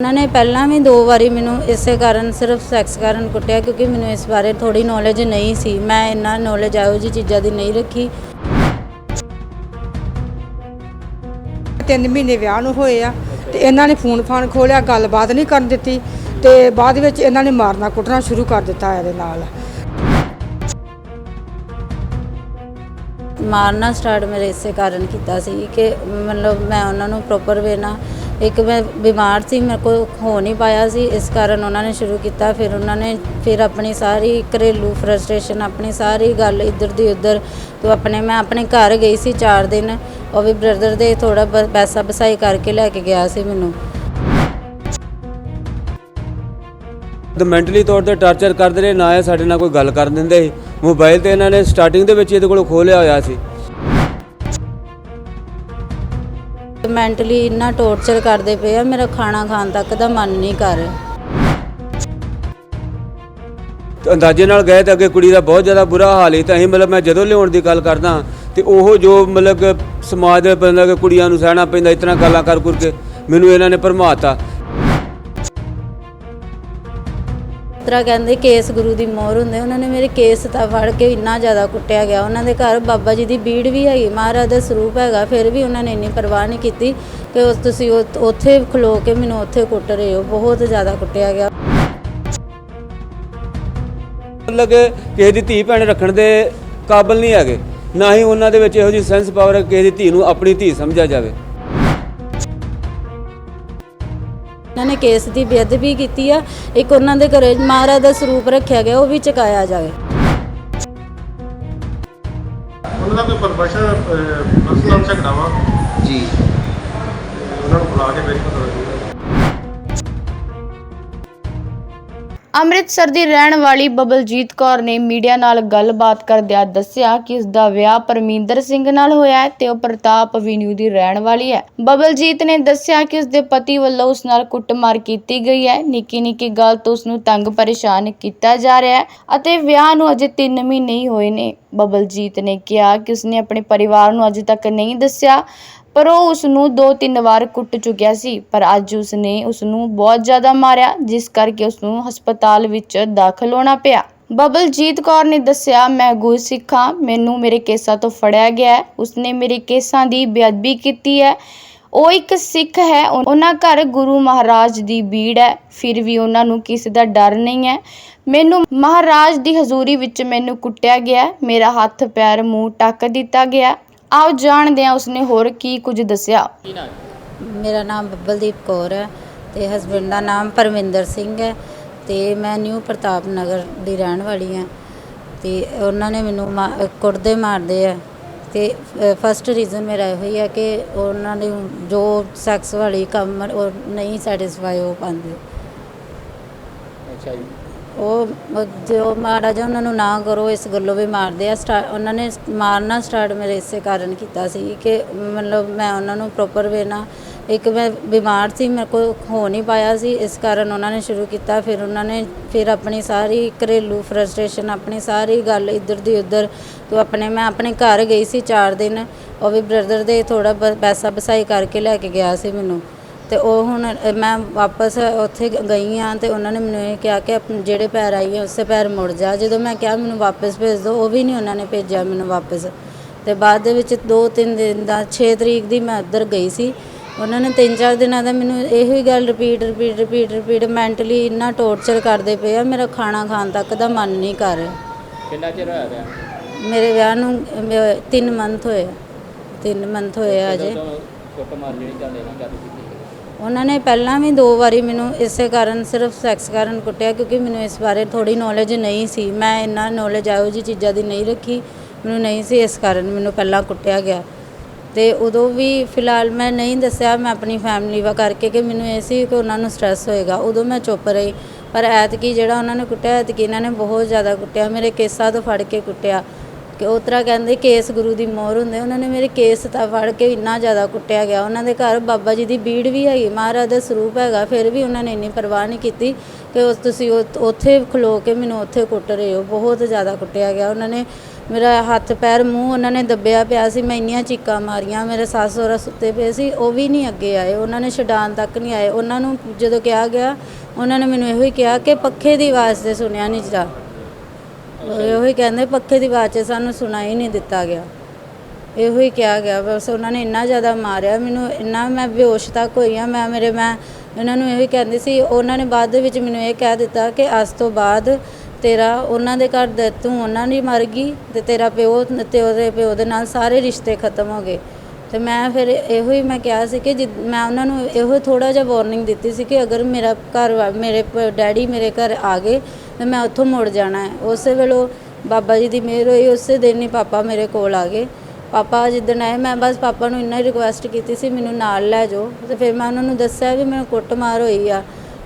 ਉਹਨਾਂ ਨੇ ਪਹਿਲਾਂ ਵੀ ਦੋ ਵਾਰੀ ਮੈਨੂੰ ਇਸੇ ਕਾਰਨ ਸਿਰਫ ਸੈਕਸ ਕਾਰਨ ਕੁੱਟਿਆ ਕਿਉਂਕਿ ਮੈਨੂੰ ਇਸ ਬਾਰੇ ਥੋੜੀ ਨੌਲੇਜ ਨਹੀਂ ਸੀ। ਮੈਂ ਇੰਨਾ ਨੌਲੇਜ ਇਹੋ ਜਿਹੀ ਚੀਜ਼ਾਂ ਦੀ ਨਹੀਂ ਰੱਖੀ। ਤਿੰਨ ਮਹੀਨੇ ਵਿਆਹ ਨੂੰ ਹੋਏ ਆ ਤੇ ਇਹਨਾਂ ਨੇ ਫੋਨ ਫਾਨ ਖੋਲਿਆ ਗੱਲਬਾਤ ਨਹੀਂ ਕਰਨ ਦਿੱਤੀ ਤੇ ਬਾਅਦ ਵਿੱਚ ਇਹਨਾਂ ਨੇ ਮਾਰਨਾ ਕੁੱਟਣਾ ਸ਼ੁਰੂ ਕਰ ਦਿੱਤਾ ਇਹਦੇ ਨਾਲ। ਮਾਰਨਾ ਸਟਾਰਟ ਮੇਰੇ ਇਸੇ ਕਾਰਨ ਕੀਤਾ ਸੀ ਕਿ ਮਤਲਬ ਮੈਂ ਉਹਨਾਂ ਨੂੰ ਪ੍ਰੋਪਰ ਵੇ ਨਾ ਇੱਕ ਮੈਂ ਬਿਮਾਰ ਸੀ, ਮੇਰੇ ਕੋਲ ਹੋ ਨਹੀਂ ਪਾਇਆ ਸੀ, ਇਸ ਕਾਰਨ ਉਹਨਾਂ ਨੇ ਸ਼ੁਰੂ ਕੀਤਾ, ਫਿਰ ਉਹਨਾਂ ਨੇ ਫਿਰ ਆਪਣੀ ਸਾਰੀ ਘਰੇਲੂ ਫਰਸਟ੍ਰੇਸ਼ਨ ਆਪਣੀ ਸਾਰੀ ਗੱਲ ਇੱਧਰ ਦੀ ਉੱਧਰ, ਤੋਂ ਆਪਣੇ, ਮੈਂ ਆਪਣੇ ਘਰ ਗਈ ਸੀ 4 ਦਿਨ, ਉਹ ਵੀ ਬ੍ਰਦਰ ਦੇ ਥੋੜਾ ਪੈਸਾ ਬਸਾਈ ਕਰਕੇ ਲੈ ਕੇ ਗਿਆ ਸੀ ਮੈਨੂੰ। ਤੇ ਮੈਂਟਲੀ ਤੌਰ ਤੇ ਟਾਰਚਰ ਕਰਦੇ ਰਹੇ, ਨਾ ਇਹ ਸਾਡੇ ਨਾਲ ਕੋਈ ਗੱਲ ਕਰਨ ਦਿੰਦੇ ਸੀ। ਮੋਬਾਈਲ ਤੇ ਇਹਨਾਂ ਨੇ ਸਟਾਰਟਿੰਗ ਦੇ ਵਿੱਚ ਇਹਦੇ ਕੋਲ ਖੋਲਿਆ ਹੋਇਆ ਸੀ। ਮੈਂਟਲੀ ਇੰਨਾ ਟੌਰਚਰ ਕਰਦੇ ਪਏ ਆ, ਮੇਰਾ ਖਾਣਾ ਖਾਣ ਤੱਕ ਦਾ ਮਨ ਨਹੀਂ ਕਰ। ਰਿਹਾ ਤੇ ਅੰਦਾਜ਼ੇ ਨਾਲ ਗਏ ਤਾਂ ਅੱਗੇ ਕੁੜੀ ਦਾ ਬਹੁਤ ਜ਼ਿਆਦਾ ਬੁਰਾ ਹਾਲ ਸੀ, ਤਾਂ ਅਸੀਂ ਮਤਲਬ ਮੈਂ ਜਦੋਂ ਲਿਆਉਣ ਦੀ ਗੱਲ ਕਰਦਾ, ਤੇ ਉਹ ਜੋ ਮਤਲਬ ਕਿ ਸਮਾਜ ਦੇ ਬੰਦਾ ਕਿ ਕੁੜੀਆਂ ਨੂੰ ਸਹਿਣਾ ਪੈਂਦਾ ਇਤਨਾ ਗੱਲਾਂ ਕਰ ਕਰ ਮੈਨੂੰ ਇਹਨਾਂ ਨੇ ਭਰਮਾਤਾ। ਤਰ੍ਹਾਂ ਕਹਿੰਦੇ ਕੇਸ ਗੁਰੂ ਦੀ ਮੋਹਰ ਹੁੰਦੇ, ਉਹਨਾਂ ਨੇ ਮੇਰੇ ਕੇਸ ਤਾਂ ਫੜ ਕੇ ਇੰਨਾ ਜ਼ਿਆਦਾ ਕੁੱਟਿਆ ਗਿਆ। ਉਹਨਾਂ ਦੇ ਘਰ ਬਾਬਾ ਜੀ ਦੀ ਬੀੜ ਵੀ ਹੈਗੀ, ਮਹਾਰਾਜ ਦਾ ਸਰੂਪ ਹੈਗਾ, ਫਿਰ ਵੀ ਉਹਨਾਂ ਨੇ ਇੰਨੀ ਪਰਵਾਹ ਨਹੀਂ ਕੀਤੀ ਕਿ ਉਸ ਤੁਸੀਂ ਉ- ਉੱਥੇ ਖਲੋ ਕੇ ਮੈਨੂੰ ਉੱਥੇ ਕੁੱਟ ਰਹੇ ਹੋ, ਬਹੁਤ ਜ਼ਿਆਦਾ ਕੁੱਟਿਆ ਗਿਆ। ਮਤਲਬ ਕਿ ਕਿਸੇ ਦੀ ਧੀ ਭੈਣ ਰੱਖਣ ਦੇ ਕਾਬਲ ਨਹੀਂ ਹੈਗੇ। ਨਾ ਹੀ ਉਹਨਾਂ ਦੇ ਵਿੱਚ ਇਹੋ ਜਿਹੀ ਸੈਂਸ ਪਾਵਰ ਹੈ ਕਿ ਕਿਸੇ ਦੀ ਧੀ ਨੂੰ ਆਪਣੀ ਧੀ ਸਮਝਿਆ ਜਾਵੇ। ਨੇ ਕੇਸ ਦੀ ਬੇਅਦਬੀ ਕੀਤੀ ਆ ਇੱਕ ਉਹਨਾਂ ਦੇ ਘਰੇ ਮਹਾਰਾਜ ਦਾ ਸਰੂਪ ਰੱਖਿਆ ਗਿਆ ਉਹ ਵੀ ਚਕਾਇਆ ਜਾਵੇ। ਉਹਨਾਂ ਦਾ ਕੋਈ ਪਰਪਸ਼ਨ ਪਰਸਨਲ ਝਗੜਾ ਵਾ? ਜੀ। ਉਹਨਾਂ ਨੂੰ ਬੁਲਾ ਕੇ ਵਿੱਚ ਪਤਾ ਲੱਗੂਗਾ ਅੰਮ੍ਰਿਤਸਰ ਦੀ ਰਹਿਣ ਵਾਲੀ ਬਬਲਜੀਤ ਕੌਰ ਨੇ ਮੀਡੀਆ ਨਾਲ ਗੱਲਬਾਤ ਕਰਦਿਆਂ ਦੱਸਿਆ ਕਿ ਉਸ ਦਾ ਵਿਆਹ ਪਰਮਿੰਦਰ ਸਿੰਘ ਨਾਲ ਹੋਇਆ ਹੈ ਤੇ ਉਹ ਪ੍ਰਤਾਪ ਐਵੀਨਿਊ ਦੀ ਰਹਿਣ ਵਾਲੀ ਹੈ। ਬਬਲਜੀਤ ਨੇ ਦੱਸਿਆ ਕਿ ਉਸ ਦੇ ਪਤੀ ਵੱਲੋਂ ਉਸ ਨਾਲ ਕੁੱਟਮਾਰ ਕੀਤੀ ਗਈ ਹੈ। ਨਿੱਕੀ ਨਿੱਕੀ ਗੱਲ ਤੋਂ ਉਸ ਨੂੰ ਤੰਗ ਪਰੇਸ਼ਾਨ ਕੀਤਾ ਜਾ ਰਿਹਾ ਹੈ ਅਤੇ ਵਿਆਹ ਨੂੰ ਅਜੇ 3 ਮਹੀਨੇ ਹੀ ਹੋਏ ਨੇ। ਬਬਲਜੀਤ ਨੇ ਕਿਹਾ ਕਿ ਉਸਨੇ ਆਪਣੇ ਪਰਿਵਾਰ ਨੂੰ ਅਜੇ ਤੱਕ ਨਹੀਂ ਦੱਸਿਆ ਪਰ ਉਹ ਉਸ ਨੂੰ ਦੋ ਤਿੰਨ ਵਾਰ ਕੁੱਟ ਚੁੱਕਿਆ ਸੀ, ਪਰ ਅੱਜ ਉਸ ਨੇ ਉਸ ਨੂੰ ਬਹੁਤ ਜ਼ਿਆਦਾ ਮਾਰਿਆ, ਜਿਸ ਕਰਕੇ ਉਸ ਨੂੰ ਹਸਪਤਾਲ ਵਿੱਚ ਦਾਖਲ ਹੋਣਾ ਪਿਆ। ਬਬਲਜੀਤ ਕੌਰ ਨੇ ਦੱਸਿਆ, ਮੈਂ ਗੁਰਸਿੱਖ ਹਾਂ ਮੈਨੂੰ ਮੇਰੇ ਕੇਸਾਂ ਤੋਂ ਫੜਿਆ ਗਿਆ ਹੈ। ਉਸਨੇ ਮੇਰੇ ਕੇਸਾਂ ਦੀ ਬੇਅਦਬੀ ਕੀਤੀ ਹੈ। ਉਹ ਇੱਕ ਸਿੱਖ ਹੈ ਉਹਨਾਂ ਘਰ ਗੁਰੂ ਮਹਾਰਾਜ ਦੀ ਬੀੜ ਹੈ। ਫਿਰ ਵੀ ਉਹਨਾਂ ਨੂੰ ਕਿਸੇ ਦਾ ਡਰ ਨਹੀਂ ਹੈ। ਮੈਨੂੰ ਮਹਾਰਾਜ ਦੀ ਹਜ਼ੂਰੀ ਵਿੱਚ ਮੈਨੂੰ ਕੁੱਟਿਆ ਗਿਆ ਮੇਰਾ ਹੱਥ, ਪੈਰ, ਮੂੰਹ ਟੱਕ ਦਿੱਤਾ ਗਿਆ ਆਓ ਜਾਣਦੇ ਹਾਂ ਉਸਨੇ ਹੋਰ ਕੀ ਕੁਝ ਦੱਸਿਆ। ਮੇਰਾ ਨਾਮ ਬੱਬਲਦੀਪ ਕੌਰ ਹੈ ਤੇ ਹਸਬੰਡ ਦਾ ਨਾਮ ਪਰਮਿੰਦਰ ਸਿੰਘ ਹੈ ਤੇ ਮੈਂ ਨਿਊ ਪ੍ਰਤਾਪ ਨਗਰ ਦੀ ਰਹਿਣ ਵਾਲੀ ਹਾਂ। ਤੇ ਉਹਨਾਂ ਨੇ ਮੈਨੂੰ ਮਾ- ਕੁੱਟਦੇ ਮਾਰਦੇ ਆ ਤੇ ਫਸਟ ਰੀਜ਼ਨ ਮੇਰਾ ਇਹੋ ਹੀ ਹੈ ਕਿ ਉਹਨਾਂ ਨੇ ਜੋ ਸੈਕਸ ਵਾਲੀ ਕੰਮ ਉਹ ਨਹੀਂ ਸੈਟੀਸਫਾਈ ਹੋ ਪਾਉਂਦੇ। ਅੱਛਾ ਜੀ। ਉਹ ਜੋ ਮਾੜਾ ਜਿਹਾ ਉਹਨਾਂ ਨੂੰ ਨਾ ਕਰੋ, ਇਸ ਗੱਲੋਂ ਵੀ ਮਾਰਦੇ ਆ। ਸਟਾ- ਉਹਨਾਂ ਨੇ ਮਾਰਨਾ ਸਟਾਰਟ ਮੇਰੇ ਇਸੇ ਕਾਰਨ ਕੀਤਾ ਸੀ ਕਿ ਮਤਲਬ ਮੈਂ ਉਹਨਾਂ ਨੂੰ ਪ੍ਰੋਪਰ ਵੇ ਨਾ ਇੱਕ ਮੈਂ ਬਿਮਾਰ ਸੀ, ਮੇਰੇ ਕੋਲ ਹੋ ਨਹੀਂ ਪਾਇਆ ਸੀ। ਇਸ ਕਾਰਨ ਉਹਨਾਂ ਨੇ ਸ਼ੁਰੂ ਕੀਤਾ, ਫਿਰ ਉਹਨਾਂ ਨੇ ਫਿਰ ਆਪਣੀ ਸਾਰੀ ਘਰੇਲੂ ਫਰਸਟ੍ਰੇਸ਼ਨ ਆਪਣੀ ਸਾਰੀ ਗੱਲ ਇੱਧਰ ਦੀ ਉੱਧਰ, ਤੋਂ ਆਪਣੇ, ਮੈਂ ਆਪਣੇ ਘਰ ਗਈ ਸੀ 4 ਦਿਨ। ਉਹ ਵੀ ਬ੍ਰਦਰ ਦੇ ਥੋੜਾ ਪੈਸਾ ਬਸਾਈ ਕਰਕੇ ਲੈ ਕੇ ਗਿਆ ਸੀ ਮੈਨੂੰ। ਤੇ ਉਹ ਹੁਣ ਮੈਂ ਵਾਪਸ ਉੱਥੇ ਗਈ ਆ ਤੇ ਉਹਨਾਂ ਨੇ ਮੈਨੂੰ ਇਹ ਕਿਹਾ ਕਿ ਜਿਹੜੇ ਪੈਰ ਆਈ ਹੈ ਉਸੇ ਪੈਰ ਮੁੜ ਜਾ। ਜਦੋਂ ਮੈਂ ਕਿਹਾ ਮੈਨੂੰ ਵਾਪਸ ਭੇਜ ਦਿਓ ਉਹ ਵੀ ਨਹੀਂ ਉਹਨਾਂ ਨੇ ਭੇਜਿਆ ਮੈਨੂੰ ਵਾਪਸ। ਤੇ ਬਾਅਦ ਦੇ ਵਿੱਚ 2-3 ਦਿਨ ਦਾ 6 ਤਰੀਕ ਦੀ ਮੈਂ ਉੱਧਰ ਗਈ ਸੀ। ਉਹਨਾਂ ਨੇ 3-4 ਦਿਨਾਂ ਦਾ ਮੈਨੂੰ ਇਹੋ ਹੀ ਗੱਲ repeat repeat repeat repeat mentally ਇੰਨਾ ਟੌਰਚਰ ਕਰਦੇ ਪਏ ਆ ਮੇਰਾ ਖਾਣਾ ਖਾਣ ਤੱਕ ਦਾ ਮਨ ਨਹੀਂ ਕਰ ਰਿਹਾ। ਕਿੰਨਾ ਚਿਰ ਹੋਇਆ ਵਿਆਹ? ਮੇਰੇ ਵਿਆਹ ਨੂੰ 3 ਮੰਥ ਹੋਏ। 3 ਮੰਥ ਹੋਏ ਆ ਅਜੇ। ਕੁੱਟ ਮਾਰ ਜਿਹੜੀ ਚੱਲੇ ਨਾ ਗੱਲ ਕੀਤੀ ਉਹਨਾਂ ਨੇ ਪਹਿਲਾਂ ਵੀ ਦੋ ਵਾਰੀ ਮੈਨੂੰ ਇਸੇ ਕਾਰਨ ਸਿਰਫ ਸੈਕਸ ਕਾਰਨ ਕੁੱਟਿਆ ਕਿਉਂਕਿ ਮੈਨੂੰ ਇਸ ਬਾਰੇ ਥੋੜੀ ਨੌਲੇਜ ਨਹੀਂ ਸੀ। ਮੈਂ ਇੰਨਾ ਨੌਲੇਜ ਇਹੋ ਜਿਹੀ ਚੀਜ਼ਾਂ ਦੀ ਨਹੀਂ ਰੱਖੀ, ਮੈਨੂੰ ਨਹੀਂ ਸੀ ਇਸ ਕਾਰਨ ਮੈਨੂੰ ਪਹਿਲਾਂ ਕੁੱਟਿਆ ਗਿਆ। ਤੇ ਉਦੋਂ ਵੀ ਫਿਲਹਾਲ ਮੈਂ ਨਹੀਂ ਦੱਸਿਆ, ਮੈਂ ਆਪਣੀ ਫੈਮਿਲੀ ਵਾ ਕਰਕੇ ਕਿ ਮੈਨੂੰ ਇਹ ਸੀ ਕਿ ਉਹਨਾਂ ਨੂੰ ਸਟ੍ਰੈਸ ਹੋਏਗਾ। ਉਦੋਂ ਮੈਂ ਚੁੱਪ ਰਹੀ, ਪਰ ਐਤਕੀ ਜਿਹੜਾ ਉਹਨਾਂ ਨੇ ਕੁੱਟਿਆ, ਐਤਕੀ ਇਹਨਾਂ ਨੇ ਬਹੁਤ ਜ਼ਿਆਦਾ ਕੁੱਟਿਆ, ਮੇਰੇ ਕੇਸਾਂ ਤੋਂ ਫੜ ਕੇ ਕੁੱਟਿਆ। ਕਿ ਉਹ ਤਰ੍ਹਾਂ ਕਹਿੰਦੇ ਕੇਸ ਗੁਰੂ ਦੀ ਮੋਹਰ ਹੁੰਦੇ, ਉਹਨਾਂ ਨੇ ਮੇਰੇ ਕੇਸ ਤਾਂ ਫੜ ਕੇ ਇੰਨਾ ਜ਼ਿਆਦਾ ਕੁੱਟਿਆ ਗਿਆ। ਉਹਨਾਂ ਦੇ ਘਰ ਬਾਬਾ ਜੀ ਦੀ ਬੀੜ ਵੀ ਹੈਗੀ, ਮਹਾਰਾਜ ਦਾ ਸਰੂਪ ਹੈਗਾ, ਫਿਰ ਵੀ ਉਹਨਾਂ ਨੇ ਇੰਨੀ ਪਰਵਾਹ ਨਹੀਂ ਕੀਤੀ ਕਿ ਉਸ ਤੁਸੀਂ ਉ- ਉੱਥੇ ਖਲੋ ਕੇ ਮੈਨੂੰ ਉੱਥੇ ਕੁੱਟ ਰਹੇ ਹੋ। ਬਹੁਤ ਜ਼ਿਆਦਾ ਕੁੱਟਿਆ ਗਿਆ। ਉਹਨਾਂ ਨੇ ਮੇਰਾ ਹੱਥ, ਪੈਰ, ਮੂੰਹ ਉਹਨਾਂ ਨੇ ਦੱਬਿਆ ਪਿਆ ਸੀ, ਮੈਂ ਇੰਨੀਆਂ ਚੀਕਾਂ ਮਾਰੀਆਂ, ਮੇਰੇ ਸੱਸ ਸਹੁਰਾ ਸੁੱਤੇ ਪਏ ਸੀ, ਉਹ ਵੀ ਨਹੀਂ ਅੱਗੇ ਆਏ। ਉਹਨਾਂ ਨੇ ਛਡਾਣ ਤੱਕ ਨਹੀਂ ਆਏ। ਉਹਨਾਂ ਨੂੰ ਜਦੋਂ ਕਿਹਾ ਗਿਆ, ਉਹਨਾਂ ਨੇ ਮੈਨੂੰ ਇਹੋ ਹੀ ਕਿਹਾ ਕਿ ਪੱਖੇ ਦੀ ਆਵਾਜ਼ ਤੇ ਸੁਣਿਆ ਨਹੀਂ ਜਾ। ਇਹੋ ਹੀ ਕਹਿੰਦੇ, ਪੱਖੇ ਦੀ ਆਵਾਜ਼ 'ਚ ਸਾਨੂੰ ਸੁਣਾਈ ਨਹੀਂ ਦਿੱਤਾ ਗਿਆ। ਇਹੋ ਹੀ ਕਿਹਾ ਗਿਆ, ਬਸ ਉਹਨਾਂ ਨੇ ਇੰਨਾ ਜ਼ਿਆਦਾ ਮਾਰਿਆ, ਮੈਨੂੰ ਇੰਨਾ ਮੈਂ ਬੇਹੋਸ਼ ਤੱਕ ਹੋਈ ਆ ਮੈਂ ਮੇਰੇ, ਮੈਂ ਇਹਨਾਂ ਨੂੰ ਇਹੋ ਹੀ ਕਹਿੰਦੀ ਸੀ, ਉਹਨਾਂ ਨੇ ਬਾਅਦ ਦੇ ਵਿੱਚ ਮੈਨੂੰ ਇਹ ਕਹਿ ਦਿੱਤਾ ਕਿ ਅੱਜ ਤੋਂ ਬਾਅਦ ਤੇਰਾ ਉਹਨਾਂ ਦੇ ਘਰ ਦੇ, ਤੂੰ ਉਹਨਾਂ ਦੀ ਮਰ ਗਈ ਤੇ ਤੇਰਾ ਪਿਓ ਤੇ ਉਹਦੇ ਪਿਓ ਦੇ ਨਾਲ ਸਾਰੇ ਰਿਸ਼ਤੇ ਖਤਮ ਹੋ ਗਏ। ਤੇ ਮੈਂ ਫਿਰ ਇਹੋ ਹੀ ਮੈਂ ਕਿਹਾ ਸੀ ਕਿ ਜਿ, ਮੈਂ ਉਹਨਾਂ ਨੂੰ ਇਹੋ ਥੋੜਾ ਜਿਹਾ ਵਾਰਨਿੰਗ ਦਿੱਤੀ ਸੀ ਕਿ ਅਗਰ ਮੇਰਾ ਘਰ ਵਾ- ਮੇਰੇ ਪ- ਡੈਡੀ ਮੇਰੇ ਘਰ ਆ ਗਏ ਤੇ ਮੈਂ ਉੱਥੋਂ ਮੁੜ ਜਾਣਾ ਹੈ। ਉਸੇ ਵੇਲੇ ਬਾਬਾ ਜੀ ਦੀ ਮਿਹਰ ਹੋਈ, ਉਸੇ ਦਿਨ ਹੀ ਪਾਪਾ ਮੇਰੇ ਕੋਲ ਆ ਗਏ। ਪਾਪਾ ਜਿੱਦਣ ਆਏ, ਮੈਂ ਬਸ ਪਾਪਾ ਨੂੰ ਇੰਨਾ ਹੀ ਰਿਕੁਐਸਟ ਕੀਤੀ ਸੀ, ਮੈਨੂੰ ਨਾਲ ਲੈ ਜਾਓ। ਤੇ ਫਿਰ ਮੈਂ ਉਹਨਾਂ ਨੂੰ ਦੱਸਿਆ ਵੀ ਮੈਨੂੰ ਕੁੱਟਮਾਰ ਹੋਈ ਆ।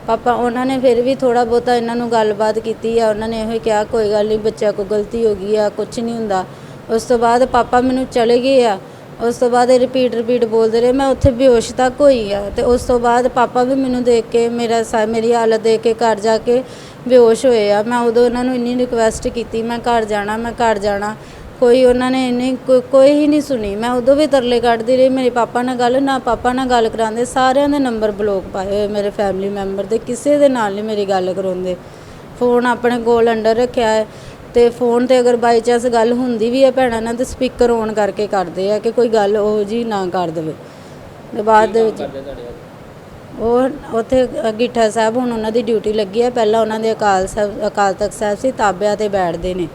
ਪਾਪਾ, ਉਹਨਾਂ ਨੇ ਫਿਰ ਵੀ ਥੋੜਾ ਬਹੁਤਾ ਇਹਨਾਂ ਨੂੰ ਗੱਲਬਾਤ ਕੀਤੀ ਆ। ਉਹਨਾਂ ਨੇ ਇਹੋ ਹੀ ਕਿਹਾ, ਕੋਈ ਗੱਲ ਨਹੀਂ ਬੱਚਾ ਕੋ ਗਲਤੀ ਹੋ ਗਈ ਆ ਕੁਝ ਨਹੀਂ ਹੁੰਦਾ। ਉਸ ਤੋਂ ਬਾਅਦ ਪਾਪਾ ਮੈਨੂੰ ਚਲੇ ਗਏ ਆ। ਉਸ ਤੋਂ ਬਾਅਦ ਇਹ ਰਿਪੀਟ ਰਿਪੀਟ ਬੋਲਦੇ ਰਹੇ। ਮੈਂ ਉੱਥੇ ਬੇਹੋਸ਼ ਤੱਕ ਹੋਈ ਆ ਤੇ ਉਸ ਤੋਂ ਬਾਅਦ ਪਾਪਾ ਵੀ ਮੈਨੂੰ ਦੇਖ ਕੇ, ਮੇਰਾ ਸਾ- ਮੇਰੀ ਹਾਲਤ ਦੇਖ ਕੇ ਘਰ ਜਾ ਕੇ ਬੇਹੋਸ਼ ਹੋਏ ਆ। ਮੈਂ ਉਦੋਂ ਉਹਨਾਂ ਨੂੰ ਇੰਨੀ ਰਿਕੁਐਸਟ ਕੀਤੀ, ਮੈਂ ਘਰ ਜਾਣਾ, ਮੈਂ ਘਰ ਜਾਣਾ। ਕੋਈ ਉਹਨਾਂ ਨੇ ਇੰਨੀ, ਕੋ- ਕੋਈ ਹੀ ਨਹੀਂ ਸੁਣੀ। ਮੈਂ ਉਦੋਂ ਵੀ ਤਰਲੇ ਕੱਢਦੀ ਰਹੀ। ਮੇਰੇ ਪਾਪਾ ਨਾਲ ਗੱਲ, ਨਾ ਪਾਪਾ ਨਾਲ ਗੱਲ ਕਰਾਉਂਦੇ, ਸਾਰਿਆਂ ਦੇ ਨੰਬਰ ਬਲੌਕ ਪਾਏ ਹੋਏ ਮੇਰੇ ਫੈਮਿਲੀ ਮੈਂਬਰ ਦੇ। ਕਿਸੇ ਦੇ ਨਾਲ ਨਹੀਂ ਮੇਰੀ ਗੱਲ ਕਰਾਉਂਦੇ। ਫੋਨ ਆਪਣੇ ਕੋਲ ਅੰਡਰ ਰੱਖਿਆ ਹੈ। ਤੇ ਫੋਨ ਤੇ ਅਗਰ ਬਾਈ ਚਾਂਸ ਗੱਲ ਹੁੰਦੀ ਵੀ ਹੈ ਭੈਣਾਂ ਨਾਲ ਤੇ ਸਪੀਕਰ ਔਨ ਕਰਕੇ ਕਰਦੇ ਆ ਕਿ ਕੋਈ ਗੱਲ ਉਹ ਜੀ ਨਾ ਕਰ ਦੇਵੇ। ਤੇ ਬਾਅਦ ਦੇ ਵਿੱਚ? ਉਹ ਉੱਥੇ ਗਿੱਠਾ ਸਾਹਿਬ ਹੁਣ ਉਹਨਾਂ ਦੀ ਡਿਊਟੀ ਲੱਗੀ ਹੈ ਪਹਿਲਾਂ ਉਹਨਾਂ ਦੇ ਅਕਾਲ ਸਾਹਿਬ ਅਕਾਲ ਤਖਤ ਸਾਹਿਬ ਸੀ ਤਾਬਿਆਂ ਤੇ ਬੈਠਦੇ ਨੇ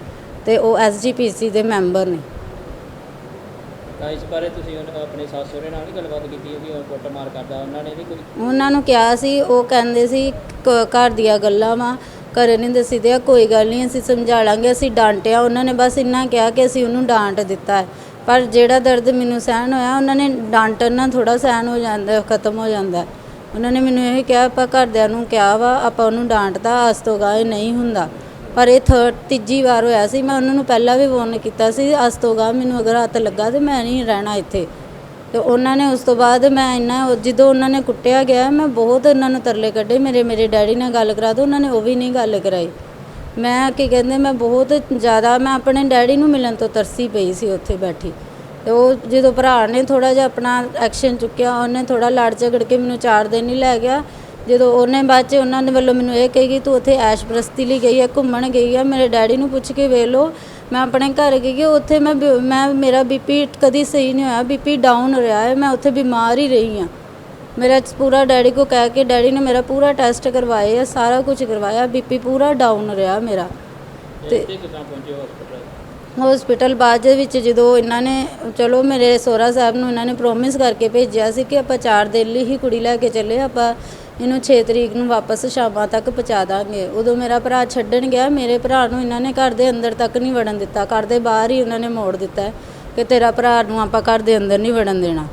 ਤੇ ਉਹ ਐਸਜੀਪੀਸੀ ਦੇ ਮੈਂਬਰ ਨੇ। ਤਾਂ ਇਸ ਬਾਰੇ ਤੁਸੀਂ ਉਹਨਾਂ- ਆਪਣੇ ਸੱਸ ਸਹੁਰੇ ਨਾਲ ਨਹੀਂ ਗੱਲਬਾਤ ਕੀਤੀ ਕਿ ਉਹ ਕੁੱਟ ਮਾਰ ਕਰਦਾ ਉਹਨਾਂ ਨੇ ਵੀ ਕੋਈ ਉਹਨਾਂ ਨੂੰ ਕਿਹਾ ਸੀ ਉਹ ਕਹਿੰਦੇ ਸੀ ਕ- ਘਰ ਦੀਆਂ ਗੱਲਾਂ ਵਾ। ਘਰੇ ਨਹੀਂ ਦੱਸੀ ਦਿਆ ਕੋਈ ਗੱਲ ਨਹੀਂ, ਅਸੀਂ ਸਮਝਾ ਲਾਂਗੇ, ਅਸੀਂ ਡਾਂਟਿਆ, ਉਹਨਾਂ ਨੇ ਬਸ ਇੰਨਾ ਕਿਹਾ ਕਿ ਅਸੀਂ ਉਹਨੂੰ ਡਾਂਟ ਦਿੱਤਾ ਹੈ। ਪਰ ਜਿਹੜਾ ਦਰਦ ਮੈਨੂੰ ਸਹਿਣ ਹੋਇਆ, ਉਹਨਾਂ ਨੇ ਡਾਂਟਣ ਨਾਲ ਥੋੜਾ ਸਹਿਣ ਹੋ ਜਾਂਦਾ, ਖਤਮ ਹੋ ਜਾਂਦਾ ਹੈ। ਉਹਨਾਂ ਨੇ ਮੈਨੂੰ ਇਹ ਕਿਹਾ, ਆਪਾਂ ਘਰਦਿਆਂ ਨੂੰ ਕਿਹਾ ਵਾ, ਆਪਾਂ ਉਹਨੂੰ ਡਾਂਟਦਾ ਅੱਜ ਤੋਂ ਗਾਹ ਇਹ ਨਹੀਂ ਹੁੰਦਾ। ਪਰ ਇਹ ਥਰਡ, ਤੀਜੀ ਵਾਰ ਹੋਇਆ ਸੀ, ਮੈਂ ਉਹਨਾਂ ਨੂੰ ਪਹਿਲਾਂ ਵੀ ਫੋਨ ਕੀਤਾ ਸੀ ਅੱਜ ਤੋਂ ਗਾਹ ਮੈਨੂੰ ਅਗਰ ਹੱਥ ਲੱਗਾ ਤੇ ਮੈਂ ਨਹੀਂ ਰਹਿਣਾ ਇੱਥੇ। ਤੇ ਉਹਨਾਂ ਨੇ ਉਸ ਤੋਂ ਬਾਅਦ ਮੈਂ ਇੰਨਾ ਜਦੋਂ ਉਹਨਾਂ ਨੇ ਕੁੱਟਿਆ ਗਿਆ, ਮੈਂ ਬਹੁਤ ਉਹਨਾਂ ਨੂੰ ਤਰਲੇ ਕੱਢੇ। ਮੇਰੇ ਮੇਰੇ ਡੈਡੀ ਨਾਲ ਗੱਲ ਕਰਾ ਦਿਓ ਉਹਨਾਂ ਨੇ ਉਹ ਵੀ ਨਹੀਂ ਗੱਲ ਕਰਾਈ। ਮੈਂ ਕੀ ਕਹਿੰਦੇ, ਮੈਂ ਬਹੁਤ ਜ਼ਿਆਦਾ ਮੈਂ ਆਪਣੇ ਡੈਡੀ ਨੂੰ ਮਿਲਣ ਤੋਂ ਤਰਸੀ ਪਈ ਸੀ ਉੱਥੇ ਬੈਠੀ। ਤੇ ਉਹ ਜਦੋਂ ਭਰਾ ਨੇ ਥੋੜਾ ਜਿਹਾ ਆਪਣਾ ਐਕਸ਼ਨ ਚੁੱਕਿਆ, ਉਹਨੇ ਥੋੜਾ ਲੜ ਝਗੜ ਕੇ ਮੈਨੂੰ ਚਾਰ ਦਿਨ ਹੀ ਲੈ ਗਿਆ। ਜਦੋਂ ਉਹਨੇ ਬਾਅਦ ਚ ਉਹਨਾਂ ਦੇ ਵੱਲੋਂ ਮੈਨੂੰ ਇਹ ਕਹੀ ਕਿ ਤੂੰ ਉੱਥੇ ਐਸ਼ ਪ੍ਰਸਤੀ ਲਈ ਗਈ ਹੈ, ਘੁੰਮਣ ਗਈ ਹੈ, ਮੇਰੇ ਡੈਡੀ ਨੂੰ ਪੁੱਛ ਕੇ ਵੇਖ ਲਓ। ਮੈਂ ਆਪਣੇ ਘਰ ਗਈ ਉੱਥੇ ਮੈਂ ਮੈਂ ਮੇਰਾ ਬੀਪੀ ਕਦੀ ਸਹੀ ਨਹੀਂ ਹੋਇਆ ਬੀਪੀ ਡਾਊਨ ਰਿਹਾ ਹੈ ਮੈਂ ਉੱਥੇ ਬਿਮਾਰ ਹੀ ਰਹੀ ਹਾਂ। ਮੇਰਾ ਪੂਰਾ ਡੈਡੀ ਕੋ ਕਹਿ ਕੇ ਡੈਡੀ ਨੇ ਮੇਰਾ ਪੂਰਾ ਟੈਸਟ ਕਰਵਾਏ ਆ ਸਾਰਾ ਕੁਝ ਕਰਵਾਇਆ ਬੀਪੀ ਪੂਰਾ ਡਾਊਨ ਰਿਹਾ ਮੇਰਾ। ਤੇ ਹਸਪੀਟਲ ਬਾਅਦ ਦੇ ਵਿੱਚ ਜਦੋਂ ਇਹਨਾਂ ਨੇ ਚਲੋ ਮੇਰੇ ਸੋਹਰਾ ਸਾਹਿਬ ਨੂੰ ਇਹਨਾਂ ਨੇ ਪ੍ਰੋਮਿਸ ਕਰਕੇ ਭੇਜਿਆ ਸੀ ਕਿ ਆਪਾਂ 4 ਦਿਨ ਲਈ ਹੀ ਕੁੜੀ ਲੈ ਕੇ ਚੱਲੇ ਆਪਾਂ ਇਹਨੂੰ 6 ਤਰੀਕ ਨੂੰ ਵਾਪਸ ਸ਼ਾਮਾਂ ਤੱਕ ਪਹੁੰਚਾ ਦਾਂਗੇ। ਉਦੋਂ ਮੇਰਾ ਭਰਾ ਛੱਡਣ ਗਿਆ, ਮੇਰੇ ਭਰਾ ਨੂੰ ਇਹਨਾਂ ਨੇ ਘਰ ਦੇ ਅੰਦਰ ਤੱਕ ਨਹੀਂ ਵੜਨ ਦਿੱਤਾ। ਘਰ ਦੇ ਬਾਹਰ ਹੀ ਉਹਨਾਂ ਨੇ ਮੋੜ ਦਿੱਤਾ ਕਿ ਤੇਰਾ ਭਰਾ ਨੂੰ ਆਪਾਂ ਘਰ ਦੇ ਅੰਦਰ ਨਹੀਂ ਵੜਨ ਦੇਣਾ।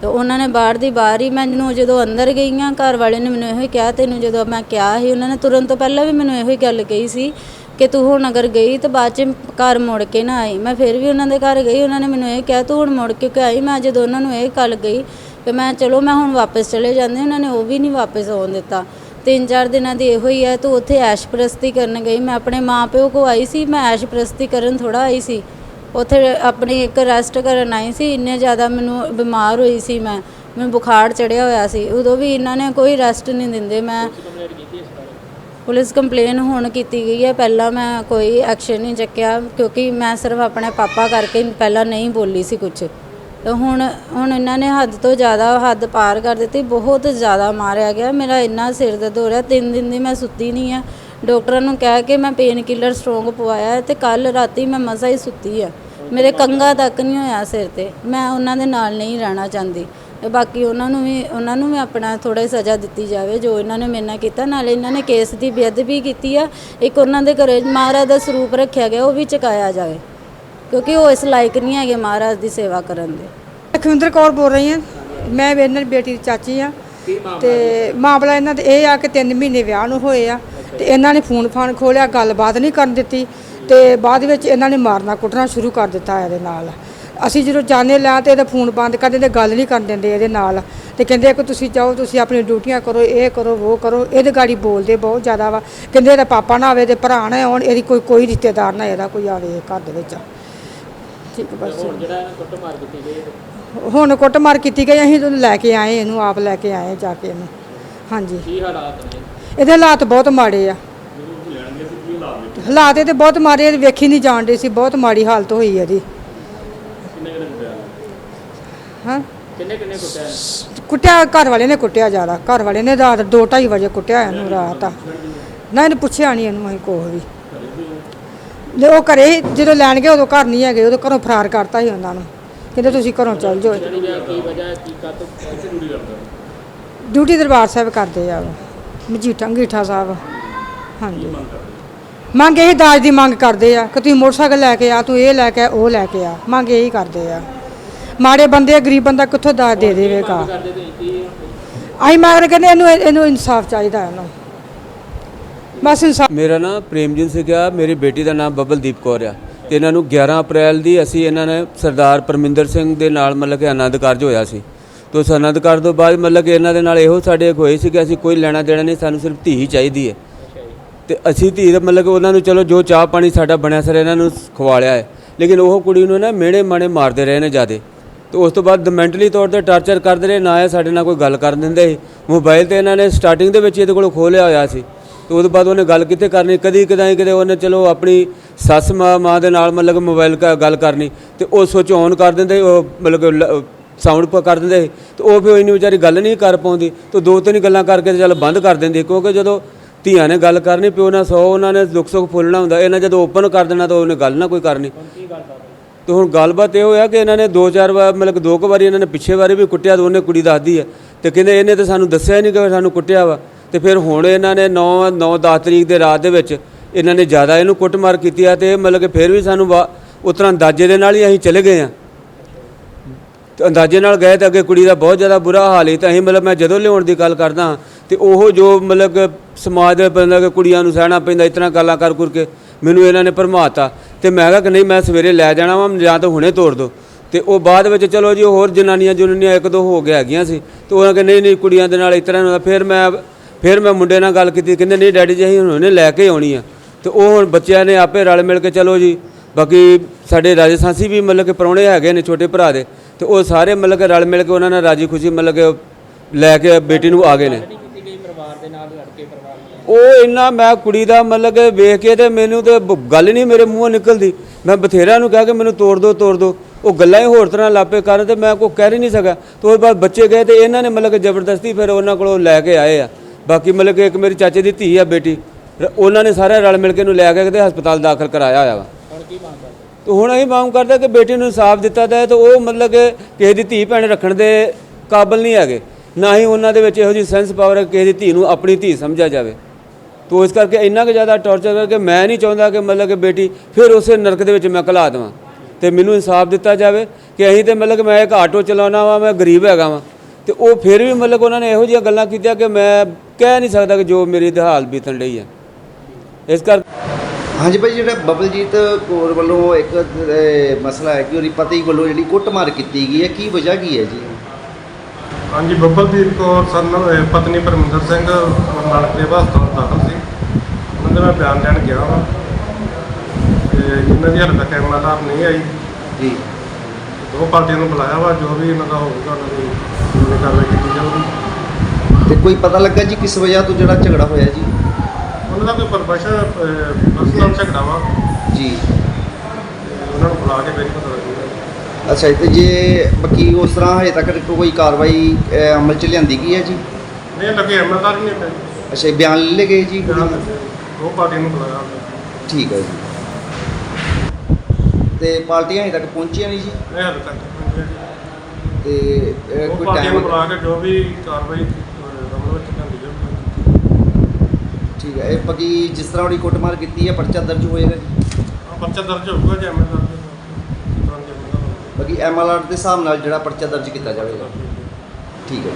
ਤੇ ਉਹਨਾਂ ਨੇ ਬਾਹਰ ਦੀ ਬਾਹਰ ਹੀ ਮੈਨੂੰ ਜਦੋਂ ਅੰਦਰ ਗਈਆਂ, ਘਰ ਵਾਲੇ ਨੇ ਮੈਨੂੰ ਇਹੋ ਹੀ ਕਿਹਾ, ਤੈਨੂੰ ਜਦੋਂ ਮੈਂ ਕਿਹਾ ਸੀ, ਉਹਨਾਂ ਨੇ ਤੁਰਨ ਤੋਂ ਪਹਿਲਾਂ ਵੀ ਮੈਨੂੰ ਇਹੋ ਹੀ ਗੱਲ ਕਹੀ ਸੀ ਕਿ ਤੂੰ ਹੁਣ ਅਗਰ ਗਈ ਤਾਂ ਬਾਅਦ ਚ ਘਰ ਮੁੜ ਕੇ ਨਾ ਆਈ। ਮੈਂ ਫਿਰ ਵੀ ਉਹਨਾਂ ਦੇ ਘਰ ਗਈ, ਉਹਨਾਂ ਨੇ ਮੈਨੂੰ ਇਹ ਕਿਹਾ, ਤੂੰ ਹੁਣ ਮੁੜ ਕੇ ਕਿਉਂ ਆਈ? ਮੈਂ ਜਦੋਂ ਉਹਨਾਂ ਨੂੰ ਇਹ ਗੱਲ ਗਈ ਕਿ ਮੈਂ ਚਲੋ ਮੈਂ ਹੁਣ ਵਾਪਸ ਚਲੇ ਜਾਂਦੇ ਉਹਨਾਂ ਨੇ ਉਹ ਵੀ ਨਹੀਂ ਵਾਪਸ ਆਉਣ ਦਿੱਤਾ। ਤਿੰਨ ਚਾਰ ਦਿਨਾਂ ਦੀ ਇਹੋ ਹੀ ਹੈ ਤੂੰ ਉੱਥੇ ਐਸ਼ ਪ੍ਰਸਤੀ ਕਰਨ ਗਈ। ਮੈਂ ਆਪਣੇ ਮਾਪਿਓ ਕੋ ਆਈ ਸੀ ਮੈਂ ਐਸ਼ ਪ੍ਰਸਤੀ ਕਰਨ ਥੋੜਾ ਆਈ ਸੀ। ਉੱਥੇ ਆਪਣੀ ਇੱਕ ਰੈਸਟ ਕਰਨ ਆਈ ਸੀ ਇੰਨੇ ਜ਼ਿਆਦਾ ਮੈਨੂੰ ਬਿਮਾਰ ਹੋਈ ਸੀ ਮੈਂ। ਮੈਨੂੰ ਬੁਖਾਰ ਚੜਿਆ ਹੋਇਆ ਸੀ। ਉਦੋਂ ਵੀ ਇਹਨਾਂ ਨੇ ਕੋਈ ਰੈਸਟ ਨਹੀਂ ਦਿੰਦੇ। ਮੈਂ ਪੁਲਿਸ ਕੰਪਲੇਨ ਹੁਣ ਕੀਤੀ ਗਈ ਹੈ। ਪਹਿਲਾਂ ਮੈਂ ਕੋਈ ਐਕਸ਼ਨ ਨਹੀਂ ਚੱਕਿਆ ਕਿਉਂਕਿ ਮੈਂ ਸਿਰਫ ਆਪਣੇ ਪਾਪਾ ਕਰਕੇ ਪਹਿਲਾਂ ਨਹੀਂ ਬੋਲੀ ਸੀ ਕੁਝ ਤੇ ਹੁਣ ਹੁਣ ਇਹਨਾਂ ਨੇ ਹੱਦ ਤੋਂ ਜ਼ਿਆਦਾ ਹੱਦ ਪਾਰ ਕਰ ਦਿੱਤੀ, ਬਹੁਤ ਜ਼ਿਆਦਾ ਮਾਰਿਆ ਗਿਆ। ਮੇਰਾ ਇੰਨਾ ਸਿਰ ਦਰਦ ਹੋ ਰਿਹਾ, ਤਿੰਨ ਦਿਨ ਦੀ ਮੈਂ ਸੁੱਤੀ ਨਹੀਂ ਆ। ਡਾਕਟਰਾਂ ਨੂੰ ਕਹਿ ਕੇ ਮੈਂ ਪੇਨ ਕਿਲਰ ਸਟਰੋਂਗ ਪਵਾਇਆ ਹੈ ਤੇ ਕੱਲ ਰਾਤੀ ਮੈਂ ਮਸਾ ਹੀ ਸੁੱਤੀ ਆ। ਮੇਰੇ ਕੰਗਾ ਤੱਕ ਨਹੀਂ ਹੋਇਆ ਸਿਰ ਤੇ। ਮੈਂ ਉਹਨਾਂ ਦੇ ਨਾਲ ਨਹੀਂ ਰਹਿਣਾ ਚਾਹੁੰਦੀ। ਤੇ ਬਾਕੀ ਉਹਨਾਂ ਨੂੰ ਵੀ, ਉਹਨਾਂ ਨੂੰ ਵੀ ਆਪਣਾ ਥੋੜਾ ਸਜ਼ਾ ਦਿੱਤੀ ਜਾਵੇ, ਜੋ ਇਹਨਾਂ ਨੇ ਮੇਰੇ ਨਾਲ ਕੀਤਾ। ਨਾਲੇ ਇਹਨਾਂ ਨੇ ਕੇਸ ਦੀ ਬੇਅਦਬੀ ਕੀਤੀ ਆ। ਇੱਕ ਉਹਨਾਂ ਦੇ ਘਰੇ ਮਹਾਰਾਜ ਦਾ ਸਰੂਪ ਰੱਖਿਆ ਗਿਆ, ਉਹ ਵੀ ਚੁਕਾਇਆ ਜਾਵੇ। ਕਿਉਂਕਿ ਉਹ ਇਸ ਲਾਇਕ ਨਹੀਂ ਹੈਗੇ ਮਹਾਰਾਜ ਦੀ ਸੇਵਾ ਕਰਨ ਦੇ। ਲਖਵਿੰਦਰ ਕੌਰ ਬੋਲ ਰਹੀ ਹਾਂ। ਮੈਂ ਇਹਨਾਂ ਦੀ ਬੇਟੀ ਦੀ ਚਾਚੀ ਆ ਤੇ ਮਾਮਲਾ ਇਹਨਾਂ ਦੇ ਇਹ ਆ ਕਿ 3 ਮਹੀਨੇ ਵਿਆਹ ਨੂੰ ਹੋਏ ਆ ਤੇ ਇਹਨਾਂ ਨੇ ਫੋਨ ਫਾਨ ਖੋਲਿਆ, ਗੱਲਬਾਤ ਨਹੀਂ ਕਰਨ ਦਿੱਤੀ ਤੇ ਬਾਅਦ ਵਿੱਚ ਇਹਨਾਂ ਨੇ ਮਾਰਨਾ ਕੁੱਟਣਾ ਸ਼ੁਰੂ ਕਰ ਦਿੱਤਾ ਇਹਦੇ ਨਾਲ। ਅਸੀਂ ਜਦੋਂ ਜਾਣੇ ਲਿਆ ਤੇ ਇਹਦਾ ਫੋਨ ਬੰਦ ਕਰ ਦਿੰਦੇ, ਗੱਲ ਨਹੀਂ ਕਰਨ ਦਿੰਦੇ ਇਹਦੇ ਨਾਲ। ਤੇ ਕਹਿੰਦੇ ਕਿ ਤੁਸੀਂ ਜਾਓ, ਤੁਸੀਂ ਆਪਣੀ ਡਿਊਟੀਆਂ ਕਰੋ, ਇਹ ਕਰੋ, ਉਹ ਕਰੋ। ਇਹਦੇ ਗਾੜੀ ਬੋਲਦੇ ਬਹੁਤ ਜ਼ਿਆਦਾ ਵਾ। ਕਹਿੰਦੇ ਇਹਦਾ ਪਾਪਾ ਨਾ ਆਵੇ ਤੇ ਭਰਾ ਨਾ ਆਉਣ, ਇਹਦੀ ਕੋਈ ਕੋਈ ਰਿਸ਼ਤੇਦਾਰ ਨਾ ਇਹਦਾ ਕੋਈ ਆਵੇ ਘਰ ਦੇ ਵਿੱਚ। ਠੀਕ ਬਸ। ਹੁਣ ਜਿਹੜਾ ਕੁੱਟ ਮਾਰ ਕੀਤੀ ਗਈ ਹੁਣ ਕੁੱਟਮਾਰ ਕੀਤੀ ਗਈ ਅਸੀਂ ਉਹਨੂੰ ਲੈ ਕੇ ਆਏ ਇਹਨੂੰ ਆਪ ਲੈ ਕੇ ਆਏ ਜਾ ਕੇ ਇਹਨੂੰ। ਹਾਂਜੀ। ਕੀ ਹਾਲਾਤ ਨੇ? ਇਹਦੇ ਹਾਲਾਤ ਬਹੁਤ ਮਾੜੇ ਆ। ਹਾਲਾਤ ਇਹਦੇ ਬਹੁਤ ਮਾੜੇ ਆ, ਵੇਖੀ ਨਹੀਂ ਜਾਣ ਡੇ ਸੀ ਬਹੁਤ ਮਾੜੀ ਹਾਲਤ ਹੋਈ ਇਹਦੀ। ਹਾਂ? ਕਿੰਨੇ ਕਿੰਨੇ ਕੁੱਟਿਆ ਹੈ? ਕੁੱਟਿਆ ਘਰ ਵਾਲੇ ਨੇ ਕੁੱਟਿਆ ਜ਼ਿਆਦਾ। ਘਰ ਵਾਲੇ ਨੇ ਰਾਤ 2:30 ਵਜੇ ਕੁੱਟਿਆ ਇਹਨੂੰ ਰਾਤ। ਆ ਨਾ ਇਹਨੇ ਪੁੱਛਿਆ ਨਹੀਂ ਇਹਨੂੰ ਅਸੀਂ ਕੋਹ ਵੀ। ਜੇ ਉਹ ਘਰੇ ਹੀ ਜਦੋਂ ਲੈਣ ਗਏ ਉਦੋਂ ਘਰ ਨਹੀਂ ਹੈਗੇ ਉਦੋਂ ਘਰੋਂ ਫਰਾਰ ਕਰਤਾ ਸੀ ਉਹਨਾਂ ਨੂੰ। ਕਹਿੰਦੇ ਤੁਸੀਂ ਘਰੋਂ ਚੱਲ ਜਾਓ। ਕੀ ਵਜ੍ਹਾ ਕੀ ਕਾਤੋਂ ਜ਼ਰੂਰੀ ਕਰਦਾ ਡਿਊਟੀ ਦਰਬਾਰ ਸਾਹਿਬ ਕਰਦੇ ਆ ਉਹ ਮਜੀਠਾ ਅੰਗੀਠਾ ਸਾਹਿਬ। ਹਾਂਜੀ। ਮੰਗ ਇਹ ਦਾਜ ਦੀ ਮੰਗ ਕਰਦੇ ਆ ਕਿ ਤੁਸੀਂ ਮੋਟਰਸਾਈਕਲ ਲੈ ਕੇ ਆ ਤੂੰ ਇਹ ਲੈ ਕੇ ਆ, ਉਹ ਲੈ ਕੇ ਆ। ਮੰਗ ਇਹੀ ਕਰਦੇ ਆ। ਮਾੜੇ ਬੰਦੇ ਆ ਗਰੀਬ ਬੰਦਾ ਕਿੱਥੋਂ ਦਾਜ ਦੇ ਦੇਵੇਗਾ? ਕਰਦੇ ਤੁਸੀਂ ਕੀ ਅਸੀਂ ਮੰਗ ਕਹਿੰਦੇ ਇਹਨੂੰ ਇਹਨੂੰ ਇਨਸਾਫ ਚਾਹੀਦਾ ਇਹਨੂੰ। ਬਸ ਇਨਸਾਫ ਮੇਰਾ ਨਾਮ ਪ੍ਰੇਮਜੀਤ ਸਿੰਘ ਆ, ਮੇਰੀ ਬੇਟੀ ਦਾ ਨਾਮ ਬਬਲਦੀਪ ਕੌਰ ਆ ਤੇ ਇਹਨਾਂ ਨੂੰ 11 ਅਪ੍ਰੈਲ ਦੀ ਅਸੀਂ ਇਹਨਾਂ ਨੇ ਸਰਦਾਰ ਪਰਮਿੰਦਰ ਸਿੰਘ ਦੇ ਨਾਲ ਮਤਲਬ ਕਿ ਆਨੰਦ ਕਾਰਜ ਹੋਇਆ ਸੀ। ਤੋਂ ਉਸ ਆਨੰਦ ਕਾਰਜ ਤੋਂ ਬਾਅਦ ਮਤਲਬ ਕਿ ਇਹਨਾਂ ਦੇ ਨਾਲ ਇਹੋ ਸਾਡੇ ਹੋਏ ਸੀ ਕਿ ਅਸੀਂ ਕੋਈ ਲੈਣਾ ਦੇਣਾ ਨਹੀਂ, ਸਾਨੂੰ ਸਿਰਫ ਧੀ ਹੀ ਚਾਹੀਦੀ ਹੈ। ਤੇ ਅਸੀਂ ਧੀ ਦਾ ਮਤਲਬ ਕਿ ਉਹਨਾਂ ਨੂੰ ਚਲੋ ਜੋ ਚਾਹ ਪਾਣੀ ਸਾਡਾ ਬਣਿਆ ਸਰ ਇਹਨਾਂ ਨੂੰ ਖਵਾ ਲਿਆ ਹੈ। ਲੇਕਿਨ ਉਹ ਕੁੜੀ ਨੂੰ ਨਾ ਮਿਹਣੇ ਮਾਣੇ ਮਾਰਦੇ ਰਹੇ ਨੇ ਜਿਆਦੇ। ਤੇ ਉਸ ਤੋਂ ਬਾਅਦ ਮੈਂਟਲੀ ਤੌਰ ਤੇ ਟਾਰਚਰ ਕਰਦੇ ਰਹੇ, ਨਾ ਇਹ ਸਾਡੇ ਨਾਲ ਕੋਈ ਗੱਲ ਕਰਨ ਦਿੰਦੇ ਸੀ। ਮੋਬਾਈਲ ਤੇ ਇਹਨਾਂ ਨੇ ਸਟਾਰਟਿੰਗ ਦੇ ਵਿੱਚ ਇਹਦੇ ਕੋਲ ਖੋਲਿਆ ਹੋਇਆ ਸੀ। ਤੇ ਉਹਦੇ ਬਾਅਦ ਉਹਨੇ ਗੱਲ ਕਿੱਥੇ ਕਰਨੀ? ਕਦੀ ਕਦਾਈ ਕਿਤੇ ਉਹਨੇ ਚਲੋ ਆਪਣੀ ਸੱਸ ਮਾਂ ਮਾਂ ਦੇ ਨਾਲ ਮਤਲਬ ਮੋਬਾਈਲ ਕਾ ਗੱਲ ਕਰਨੀ ਤੇ ਉਹ ਸੁਚ ਔਨ ਕਰ ਦਿੰਦੇ ਉਹ ਮਤਲਬ ਸਾਊਂਡ ਪਾ ਕਰ ਦਿੰਦੇ ਤੇ ਉਹ ਫਿਰ ਇੰਨੀ ਵਿਚਾਰੀ ਗੱਲ ਨਹੀਂ ਕਰ ਪਾਉਂਦੀ ਤੇ ਦੋ ਤਿੰਨ ਗੱਲਾਂ ਕਰਕੇ ਤੇ ਚੱਲ ਬੰਦ ਕਰ ਦਿੰਦੀ ਕਿਉਂਕਿ ਜਦੋਂ ਧੀਆਂ ਨੇ ਗੱਲ ਕਰਨੀ ਪਿਓ ਨਾਲ ਸੌ ਉਹਨਾਂ ਨੇ ਦੁੱਖ ਸੁੱਖ ਫੁੱਲਣਾ ਹੁੰਦਾ ਇਹਨਾਂ ਜਦੋਂ ਓਪਨ ਕਰ ਦੇਣਾ ਤਾਂ ਉਹਨੇ ਗੱਲ ਨਾ ਕੋਈ ਕਰਨੀ। ਤੇ ਹੁਣ ਗੱਲਬਾਤ ਇਹ ਹੋਇਆ ਕਿ ਇਹਨਾਂ ਨੇ ਦੋ ਚਾਰ ਵਾਰ ਮਤਲਬ ਦੋ ਕੁ ਵਾਰੀ ਇਹਨਾਂ ਨੇ ਪਿੱਛੇ ਵਾਰੀ ਵੀ ਕੁੱਟਿਆ ਤੇ ਉਹਨੇ ਕੁੜੀ ਦੱਸਦੀ ਹੈ ਤੇ ਕਹਿੰਦੇ ਇਹਨੇ ਤਾਂ ਸਾਨੂੰ ਦੱਸਿਆ ਨਹੀਂ ਕਿ ਸਾਨੂੰ ਕੁੱਟਿਆ ਵਾ। ਤੇ ਫਿਰ ਹੁਣ ਇਹਨਾਂ ਨੇ 9 9 10 ਤਰੀਕ ਦੇ ਰਾਤ ਦੇ ਵਿੱਚ ਇਹਨਾਂ ਨੇ ਜ਼ਿਆਦਾ ਇਹਨੂੰ ਕੁੱਟਮਾਰ ਕੀਤੀ ਆ ਤੇ ਮਤਲਬ ਕਿ ਫਿਰ ਵੀ ਸਾਨੂੰ ਵਾ- ਉਸ ਤਰ੍ਹਾਂ ਅੰਦਾਜ਼ੇ ਦੇ ਨਾਲ ਹੀ ਅਸੀਂ ਚਲੇ ਗਏ ਆ। ਤੇ ਅੰਦਾਜ਼ੇ ਨਾਲ ਗਏ ਤਾਂ ਅੱਗੇ ਕੁੜੀ ਦਾ ਬਹੁਤ ਜ਼ਿਆਦਾ ਬੁਰਾ ਹਾਲ ਸੀ ਤਾਂ ਅਸੀਂ ਮਤਲਬ ਮੈਂ ਜਦੋਂ ਲਿਆਉਣ ਦੀ ਗੱਲ ਕਰਦਾ ਤੇ ਉਹ ਜੋ ਮਤਲਬ ਕਿ ਸਮਾਜ ਦੇ ਬੰਦਾ ਕਿ ਕੁੜੀਆਂ ਨੂੰ ਸਹਿਣਾ ਪੈਂਦਾ, ਇਸ ਗੱਲਾਂ ਕਰ ਕਰ ਕੇ ਮੈਨੂੰ ਇਹਨਾਂ ਨੇ ਭਰਮਾਤਾ। ਤੇ ਮੈਂ ਕਿਹਾ ਕਿ ਨਹੀਂ, ਮੈਂ ਸਵੇਰੇ ਲੈ ਜਾਣਾ ਵਾ, ਜਾਂ ਤਾਂ ਹੁਣੇ ਤੋੜ ਦੋ। ਤੇ ਉਹ ਬਾਅਦ ਵਿੱਚ ਚਲੋ ਜੀ ਹੋਰ ਜਨਾਨੀਆਂ ਜੁਨਾਨੀਆਂ ਇੱਕ ਦੋ ਹੋ ਕੇ ਹੈਗੀਆਂ ਸੀ। ਤੇ ਉਹਨਾਂ ਕਿ ਨਹੀਂ ਨਹੀਂ ਕੁੜੀਆਂ ਦੇ ਨਾਲ ਇਸ ਤਰ੍ਹਾਂ ਹੁੰਦਾ। ਫਿਰ ਮੈਂ ਫਿਰ ਮੈਂ ਮੁੰਡੇ ਨਾਲ ਗੱਲ ਕੀਤੀ, ਕਹਿੰਦੇ ਨਹੀਂ ਡੈਡੀ ਜੀ, ਅਸੀਂ ਹੁਣ ਉਹਨੇ ਲੈ ਕੇ ਆਉਣੀ ਆ। ਤੇ ਉਹ ਹੁਣ ਬੱਚਿਆਂ ਨੇ ਆਪੇ ਰਲ ਮਿਲ ਕੇ ਚਲੋ ਜੀ, ਬਾਕੀ ਸਾਡੇ ਰਾਜਸਥਾਨੀ ਵੀ ਮਤਲਬ ਕਿ ਪ੍ਰਾਹੁਣੇ ਹੈਗੇ ਨੇ ਛੋਟੇ ਭਰਾ ਦੇ, ਤੇ ਉਹ ਸਾਰੇ ਮਤਲਬ ਕਿ ਰਲ ਮਿਲ ਕੇ ਉਹਨਾਂ ਨਾਲ ਰਾਜੀ ਖੁਸ਼ੀ ਮਤਲਬ ਕਿ ਲੈ ਕੇ ਬੇਟੀ ਨੂੰ ਆ ਗਏ ਨੇ। ਉਹ ਇੰਨਾ ਮੈਂ ਕੁੜੀ ਦਾ ਮਤਲਬ ਕਿ ਵੇਖ ਕੇ ਤੇ ਮੈਨੂੰ ਤੇ ਬ- ਗੱਲ ਨਹੀਂ ਮੇਰੇ ਮੂੰਹੋਂ ਨਿਕਲਦੀ। ਮੈਂ ਬਥੇਰਾ ਨੂੰ ਕਿਹਾ ਕਿ ਮੈਨੂੰ ਤੋੜ ਦੋ ਤੋੜ ਦੋ। ਉਹ ਗੱਲਾਂ ਹੀ ਹੋਰ ਤਰ੍ਹਾਂ ਲਾਪੇ ਕਰਨ ਤੇ ਮੈਂ ਕੋਈ ਕਹਿ ਹੀ ਨਹੀਂ ਸਕਿਆ। ਤੇ ਉਹ ਬਾਅਦ ਬੱਚੇ ਗਏ ਤੇ ਇਹਨਾਂ ਨੇ ਮਤਲਬ ਕਿ ਜ਼ਬਰਦਸਤੀ ਫਿਰ ਉਹਨਾਂ ਕੋਲੋਂ ਲੈ ਕੇ ਆਏ ਆ। ਬਾਕੀ ਮਤਲਬ ਕਿ ਇੱਕ ਮੇਰੀ ਚਾਚੇ ਦੀ ਧੀ ਆ ਬੇਟੀ ਰ- ਉਹਨਾਂ ਨੇ ਸਾਰੇ ਰਲ ਮਿਲ ਕੇ ਇਹਨੂੰ ਲੈ ਕੇ ਤੇ ਹਸਪਤਾਲ ਦਾਖਲ ਕਰਾਇਆ ਹੋਇਆ ਵਾ। ਹੁਣ ਕੀ ਮੰਗ ਕਰਦੇ? ਤੇ ਹੁਣ ਅਸੀਂ ਮੰਗ ਕਰਦੇ ਕਿ ਬੇਟੀ ਨੂੰ ਇਨਸਾਫ ਦਿੱਤਾ ਜਾਏ ਤੇ ਉਹ ਮਤਲਬ ਕਿ ਕਿਸੇ ਦੀ ਧੀ ਭੈਣ ਰੱਖਣ ਦੇ ਕਾਬਲ ਨਹੀਂ ਹੈਗੇ। ਨਾ ਹੀ ਉਹਨਾਂ ਦੇ ਵਿੱਚ ਇਹੋ ਜਿਹੀ ਸੈਂਸ ਪਾਵਰ ਕਿਸੇ ਦੀ ਧੀ ਨੂੰ ਆਪਣੀ ਧੀ ਸਮਝਿਆ ਜਾਵੇ। ਤੋ ਇਸ ਕਰਕੇ ਇੰਨਾ ਕੁ ਜ਼ਿਆਦਾ ਟੌਰਚਰ ਕਰਕੇ ਮੈਂ ਨਹੀਂ ਚਾਹੁੰਦਾ ਕਿ ਮਤਲਬ ਕਿ ਬੇਟੀ ਫਿਰ ਉਸੇ ਨਰਕ ਦੇ ਵਿੱਚ ਮੈਂ ਘਲਾ ਦੇਵਾਂ। ਤੇ ਮੈਨੂੰ ਇਨਸਾਫ ਦਿੱਤਾ ਜਾਵੇ ਕਿ ਅਸੀਂ ਤੇ ਮਤਲਬ ਕਿ ਮੈਂ ਇੱਕ ਆਟੋ ਚਲਾਉਣਾ ਵਾਂ ਮੈਂ ਗਰੀਬ ਹੈਗਾ ਵਾਂ। ਤੇ ਉਹ ਫਿਰ ਵੀ ਮਤਲਬ ਉਹਨਾਂ ਨੇ ਇਹੋ ਜਿਹੀਆਂ ਗੱਲਾਂ ਕੀਤੀਆਂ ਕਿ ਮੈਂ ਕਹਿ ਨਹੀਂ ਸਕਦਾ ਕਿ ਜੋ ਮੇਰੀ ਤੇ ਹਾਲ ਬੀਤਣ ਲਈ ਹੈ ਇਸ ਕਰਕੇ ਹਾਂਜੀ ਭਾਈ ਜਿਹੜਾ ਬਬਲਜੀਤ ਕੌਰ ਵੱਲੋਂ ਇੱਕ ਮਸਲਾ ਹੈ ਕਿ ਉਹਦੀ ਪਤੀ ਵੱਲੋਂ ਜਿਹੜੀ ਕੁੱਟਮਾਰ ਕੀਤੀ ਗਈ ਹੈ ਕੀ ਵਜ੍ਹਾ ਕੀ ਹੈ ਜੀ? ਹਾਂਜੀ ਬੱਬਲਦੀਪ ਕੌਰ ਸਨ ਪਤਨੀ ਪਰਮਿੰਦਰ ਸਿੰਘ ਨਾਲ ਕਲੇਵਾ ਹਸਪਤਾਲ ਦਾਖਲ ਸੀ। ਉਹਨਾਂ ਦੇ ਮੈਂ ਬਿਆਨ ਲੈਣ ਗਿਆ ਵਾ। ਤੇ ਇਹਨਾਂ ਦੀ ਹਾਲੇ ਤੱਕ ਐਮਐਲਆਰ ਨਹੀਂ ਆਈ। ਜੀ। ਦੋ ਪਾਰਟੀਆਂ ਨੂੰ ਬੁਲਾਇਆ ਵਾ ਜੋ ਵੀ ਇਹਨਾਂ ਦਾ ਹੋਊਗਾ ਉਹਨਾਂ ਦੀ ਕਾਨੂੰਨੀ ਕਾਰਵਾਈ ਕੀਤੀ ਜਾਊਗੀ? ਤੇ ਕੋਈ ਪਤਾ ਲੱਗਾ ਜੀ ਕਿਸ ਵਜ੍ਹਾ ਤੋਂ ਜਿਹੜਾ ਝਗੜਾ ਹੋਇਆ ਜੀ? ਉਹਨਾਂ ਦਾ ਕੋਈ ਪਰਪਸ਼ਨ ਪਰਸਨਲ ਝਗੜਾ ਵਾ। ਜੀ। ਉਹਨਾਂ ਨੂੰ ਬੁਲਾ ਕੇ ਫਿਰ ਪਤਾ ਲੱਗੂਗਾ। ਅੱਛਾ ਜੀ, ਤੇ ਜੇ ਬਾਕੀ ਉਸ ਤਰ੍ਹਾਂ ਹਜੇ ਤੱਕ ਕੋਈ ਕਾਰਵਾਈ ਅਹ, ਅਮਲ ਚ ਲਿਆਂਦੀ ਗਈ ਹੈ ਜੀ? ਨਹੀਂ ਲੱਗੇ ਐਮਐਲਆਰ ਹੀ ਨਹੀਂ ਪਈ ਅੱਛਾ ਜੀ, ਬਿਆਨ ਲੈ ਗਏ ਜੀ। ਦੋ ਪਾਰਟੀਆਂ ਨੂੰ ਬੁਲਾਇਆ। ਉਹਨੇ। ਠੀਕ ਹੈ ਜੀ। ਤੇ ਪਾਰਟੀਆਂ ਹਜੇ ਤੱਕ ਪਹੁੰਚੀਆਂ ਨਹੀਂ ਜੀ? ਹਾਲੇ ਤੱਕ ਨਹੀਂ ਪਹੁੰਚਿਆ ਜੀ। ਤੇ ਅਹ, ਉਹ ਕੋਈ ਪਾਰਟੀਆਂ ਨੂੰ ਟਾਈਮ ਬੁਲਾ ਕੇ ਜੋ ਵੀ ਕਾਰਵਾਈ ਅਹ, ਅਮਲ ਵਿੱਚ ਲਿਆਂਦੀ ਜਾਊਗੀ ਠੀਕ ਹੈ ਇਹ ਬਾਕੀ ਜਿਸ ਤਰ੍ਹਾਂ ਉਹਦੀ ਕੁੱਟਮਾਰ ਕੀਤੀ ਹੈ ਪਰਚਾ ਦਰਜ ਹੋਏਗਾ ਜੀ ਹਾਂ ਪਰਚਾ ਦਰਜ ਹੋਊਗਾ ਜੇ ਬਾਕੀ ਐਮਐਲਆਰ ਦੇ ਹਿਸਾਬ ਨਾਲ ਜਿਹੜਾ ਪਰਚਾ ਦਰਜ ਕੀਤਾ ਜਾਵੇਗਾ। ਠੀਕ ਹੈ।